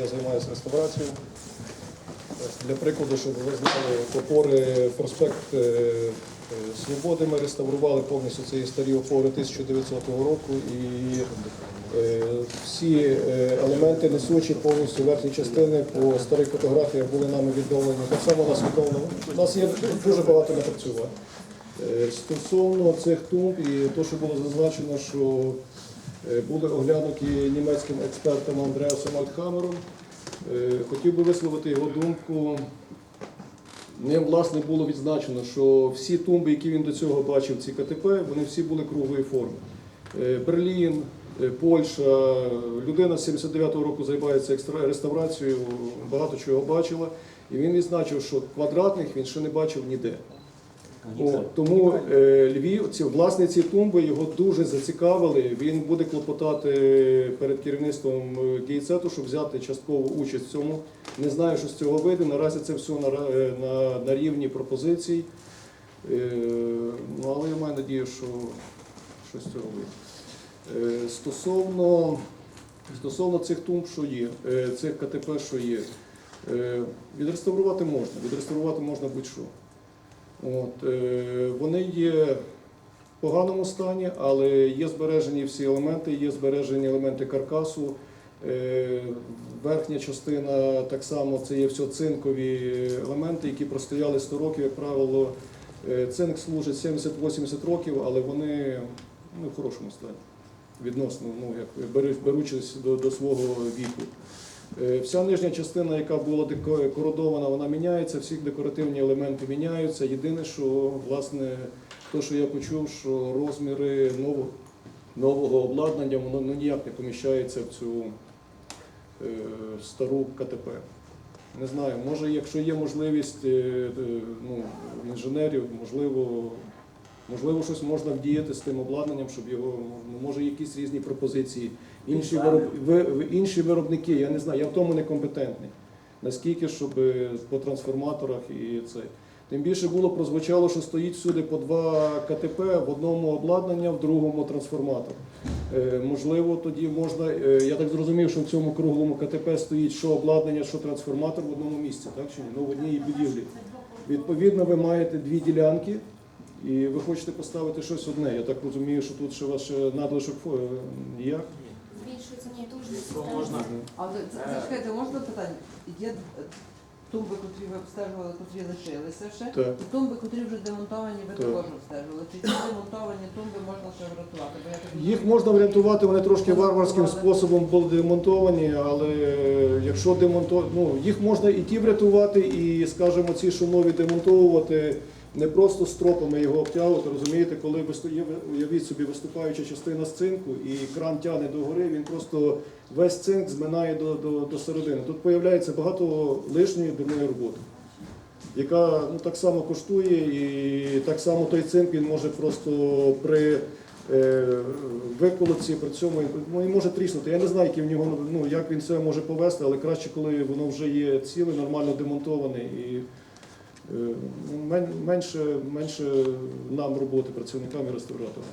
я займаюся реставрацією. Для прикладу, щоб ви знали, опори проспект е, е, Свободи ми реставрували повністю ці старі опори 1900 року і е, всі е, елементи несучі повністю верхні частини по старих фотографіях були нами відновлені. Так само нас відновлено. У нас є дуже багато напрацювань. Е, Стосовно цих тумб і те, що було зазначено, що е, були оглянуті німецьким експертом Андреасом Альтхамером. Е, Хотів би висловити його думку. Ним власне було відзначено, що всі тумби, які він до цього бачив, ці КТП, вони всі були круглої форми. Е, Берлін, е, Польща, людина з 79-го року займається реставрацією, багато чого бачила. І він відзначив, що квадратних він ще не бачив ніде. О, тому е, Львів, ці власне ці тумби його дуже зацікавили. Він буде клопотати перед керівництвом е, ГІЦЕТу, щоб взяти часткову участь в цьому. Не знаю, що з цього вийде. Наразі це все на, е, на, на рівні пропозицій. Е, ну, але я маю надію, що щось з цього вийде. Е, стосовно, стосовно цих тумб, що є, е, цих КТП, що є, е, відреставрувати можна. Відреставрувати можна будь-що. От, е, вони є в поганому стані, але є збережені всі елементи, є збережені елементи каркасу. Е, верхня частина так само це є все цинкові елементи, які простояли 100 років, як правило. Е, цинк служить 70-80 років, але вони ну, в хорошому стані. Відносно, ну, як беручись до, до свого віку. Е, Вся нижня частина, яка була кородована, вона міняється, всі декоративні елементи міняються. Єдине, що власне, то, що я почув, що розміри нового, нового обладнання воно ну, ніяк не поміщається в цю е, стару КТП. Не знаю, може, якщо є можливість е, е, ну, інженерів, можливо, можливо, щось можна вдіяти з тим обладнанням, щоб його, може, якісь різні пропозиції. Інші, вироб, ви- ви- інші виробники, я не знаю, я в тому не компетентний. Наскільки, щоб е, по трансформаторах і це. Тим більше було прозвучало, що стоїть всюди по два КТП, в одному обладнання, в другому трансформатор. Е, Можливо, тоді можна. е, Я так зрозумів, що в цьому круглому КТП стоїть що обладнання, що трансформатор в одному місці, так чи ні? Ну, в одній будівлі. Відповідно, ви маєте дві ділянки, і ви хочете поставити щось одне. Я так розумію, що тут ще ваш е, надлишок фо- е. Збільшується нітужність. То можна. Але це, це можна питання? Є е, тумби, котрі ви обстежували, котрі лишилися ще, Так. і тумби, котрі вже демонтовані, ви Так. також обстежували. Чи ці демонтовані тумби можна ще врятувати? Бо я так Їх можна врятувати, вони трошки варварським способом були демонтовані, але якщо демонто... ну, їх можна і ті врятувати, і, скажімо, ці, що нові демонтовувати, не просто стропами його обтягувати. Розумієте, коли вистує, уявіть собі, виступаюча частина з цинку, і кран тягне догори, він просто весь цинк зминає до, до, до середини. Тут з'являється багато лишньої дурної роботи. Яка ну, так само коштує, і так само той цинк він може просто при е, виколоці, при цьому ну, і може тріснути. Я не знаю, які в нього, ну, як він це може повести, але краще, коли воно вже є ціле, нормально демонтоване і менше, менше нам роботи працівникам і реставраторам.